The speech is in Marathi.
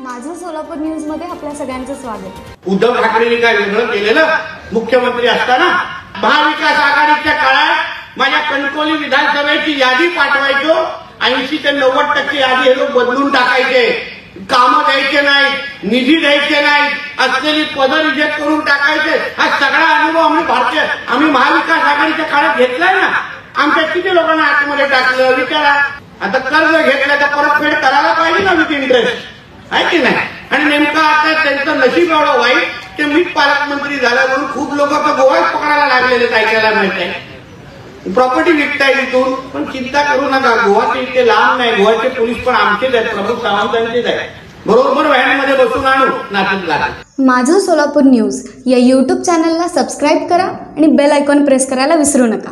माझं सोलापूर न्यूजमध्ये आपल्या सगळ्यांचं स्वागत. उद्धव ठाकरेंनी काय वेगळं केलेलं? मुख्यमंत्री असताना महाविकास आघाडीच्या काळात माझ्या कणकोली विधानसभेची यादी पाठवायचो. ऐंशी ते नव्वद टक्के यादी हे लोक बदलून टाकायचे. कामं द्यायचे नाही निधी द्यायचे नाही असलेली पदं रिजेक्ट करून टाकायचे. हा सगळा अनुभव आम्ही भारतीय आम्ही महाविकास आघाडीच्या काळात घेतलाय ना. आमच्या किती लोकांना आतमध्ये टाकलं? विचारा. आता कर्ज घेतलं तर परतफेड करायला पाहिजे ना विथ इंटरेस्ट आहे की नाही? आणि नेमकं आता त्यांचं नशीब एवढं वाईट ते मी पालकमंत्री झाला म्हणून खूप लोक आता गोवाच पकडायला लागलेले ऐकायला माहीत आहे प्रॉपर्टी विकताय तिथून पण चिंता करू नका गोवाचे इथे लांब नाही गोवाचे पोलीस पण आमचेच आहेत प्रमुख सावंतांचेच आहेत. बरोबर व्हॅनमध्ये बसून आणू नाशिक माझं सोलापूर न्यूज या यूट्यूब चॅनलला सबस्क्राईब करा आणि बेल आयकॉन प्रेस करायला विसरू नका.